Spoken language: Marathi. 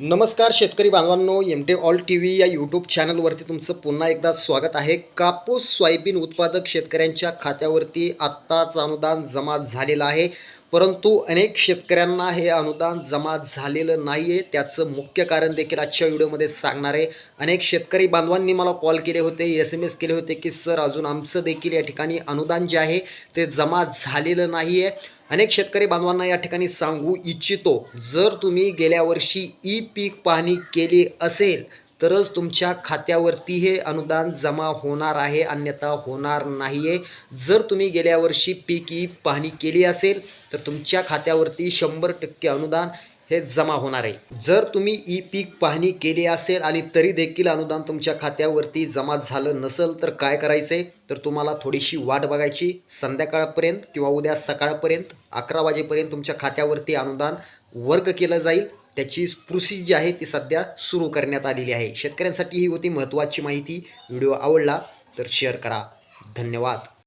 नमस्कार शेतकरी बांधवांनो एम टे ऑल टी व्ही या यूट्यूब चॅनलवरती तुमचं पुन्हा एकदा स्वागत आहे. कापूस सोयाबीन उत्पादक शेतकऱ्यांच्या खात्यावरती आत्ताच अनुदान जमा झालेलं आहे. परंतु अनेक शेतकऱ्यांना हे अनुदान जमा झालेलं नाही आहे त्याचं मुख्य कारण देखील आजच्या व्हिडिओमध्ये सांगणार आहे. अनेक शेतकरी बांधवांनी मला कॉल केले होते एस एम एस केले होते की सर अजून आमचं देखील या ठिकाणी अनुदान जे आहे ते जमा झालेलं नाही आहे अनेक शेतकरी बांधवांना या ठिकाणी सांगू इच्छितो जर तुम्ही गेल्या वर्षी ई पीक पाहणी केली असेल तरच तुमच्या खात्यावरती हे अनुदान जमा होणार आहे अन्यथा होणार नाही आहे जर तुम्ही गेल्या वर्षी पीक ई पाहणी केली असेल तर तुमच्या खात्यावरती शंभर टक्के अनुदान हे जमा होणार आहे. जर तुम्ही ई पीक पाहणी केली असेल आणि तरी देखील अनुदान तुमच्या खात्यावरती जमा झालं नसेल तर काय करायचं? तर तुम्हाला थोडीशी वाट बघायची. संध्याकाळपर्यंत किंवा उद्या सकाळपर्यंत अकरा वाजेपर्यंत तुमच्या खात्यावरती अनुदान वर्ग केलं जाईल. त्याची प्रोसेस जी आहे ती सध्या सुरू करण्यात आलेली आहे. शेतकऱ्यांसाठी ही होती महत्त्वाची माहिती. व्हिडिओ आवडला तर शेअर करा. धन्यवाद.